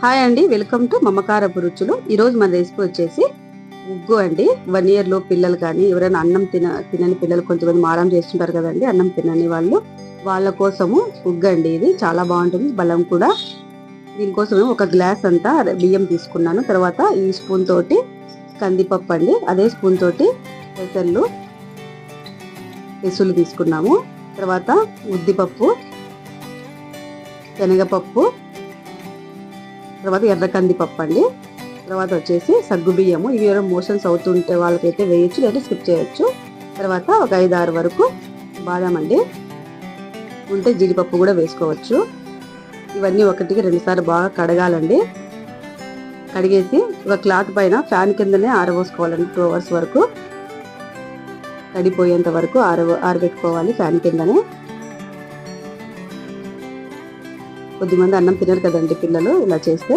Hi అండి welcome to మమకారపు రుచులు ఈరోజు మన రెసిపీ వచ్చేసి ఉగ్గు అండి. వన్ ఇయర్లో పిల్లలు కానీ ఎవరైనా అన్నం తిన తినని పిల్లలు కొంతమంది మారం చేస్తుంటారు కదండి అన్నం తినని వాళ్ళు. వాళ్ళ కోసము ఉగ్గు అండి ఇది. చాలా బాగుంటుంది బలం కూడా. దీనికోసం ఒక గ్లాస్ అంతా బియ్యం తీసుకున్నాను. తర్వాత ఈ స్పూన్ తోటి కందిపప్పు అండి. అదే స్పూన్ తోటి పెసర్లు పెసులు తీసుకున్నాము. తర్వాత ఉద్దిపప్పు శనగపప్పు తర్వాత ఎర్ర కందిపప్పు అండి తర్వాత వచ్చేసి సగ్గు బియ్యము. ఇవి ఏమైనా మోషన్స్ అవుతుంటే వాళ్ళకైతే వేయచ్చు లేదా స్కిప్ చేయొచ్చు. తర్వాత ఒక ఐదు ఆరు వరకు బాదం అండి. ఉంటే జీడిపప్పు కూడా వేసుకోవచ్చు. ఇవన్నీ ఒకటికి రెండుసార్లు బాగా కడగాలండి. కడిగేసి ఒక క్లాత్ పైన ఫ్యాన్ కిందనే ఆరబోసుకోవాలండి. టూ అవర్స్ వరకు. కడిపోయేంత వరకు ఆర ఆరబెట్టుకోవాలి ఫ్యాన్ కిందనే. కొద్దిమంది అన్నం తినరు కదండి పిల్లలు ఇలా చేస్తే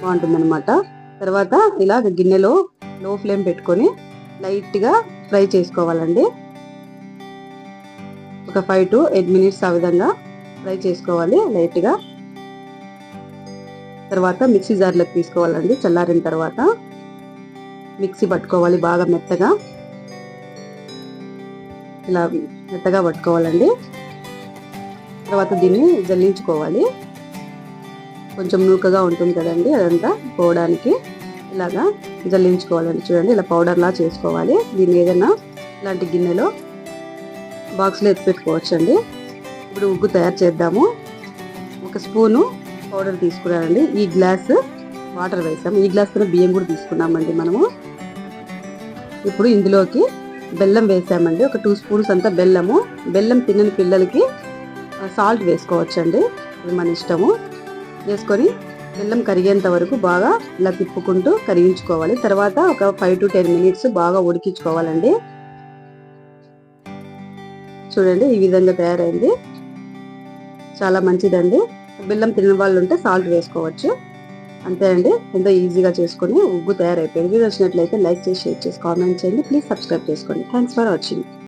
బాగుంటుందన్నమాట. తర్వాత ఇలా గిన్నెలో లో ఫ్లేమ్ పెట్టుకొని లైట్గా ఫ్రై చేసుకోవాలండి. ఒక ఫైవ్ టు ఎయిట్ మినిట్స్ ఆ విధంగా ఫ్రై చేసుకోవాలి లైట్గా. తర్వాత మిక్సీ జార్లోకి తీసుకోవాలండి చల్లారిన తర్వాత. మిక్సీ పట్టుకోవాలి బాగా మెత్తగా. ఇలా మెత్తగా పట్టుకోవాలండి. తర్వాత దీన్ని జల్లించుకోవాలి. కొంచెం నూకగా ఉంటుంది కదండి అదంతా పోవడానికి. ఇలాగా జల్లించుకోవాలండి. చూడండి ఇలా పౌడర్లా చేసుకోవాలి. దీన్ని ఏదైనా ఇలాంటి గిన్నెలో బాక్స్లో ఎత్తి పెట్టుకోవచ్చు అండి ఇప్పుడు ఉగ్గు తయారు చేద్దాము. ఒక స్పూను పౌడర్ తీసుకున్నానండి. ఈ గ్లాస్ వాటర్ వేసాము. ఈ గ్లాస్తో బియ్యం కూడా తీసుకున్నామండి మనము. ఇప్పుడు ఇందులోకి బెల్లం వేసామండి. ఒక టూ స్పూన్స్ అంతా బెల్లము. బెల్లం తినని పిల్లలకి సాల్ట్ వేసుకోవచ్చండి. అండి మన ఇష్టము. వేసుకొని బెల్లం కరిగేంత వరకు బాగా ఇలా తిప్పుకుంటూ కరిగించుకోవాలి. తర్వాత ఒక ఫైవ్ టు టెన్ మినిట్స్ బాగా ఉడికించుకోవాలండి. చూడండి ఈ విధంగా తయారైంది. చాలా మంచిదండి. బెల్లం తినని వాళ్ళు ఉంటే సాల్ట్ వేసుకోవచ్చు. అంతే అండి. ఎంతో ఈజీగా చేసుకొని ఉగ్గు తయారైపోయింది. వీడియో వచ్చినట్లయితే లైక్ చేసి షేర్ చేసి కామెంట్ చేయండి. ప్లీజ్ సబ్స్క్రైబ్ చేసుకోండి. Thanks for watching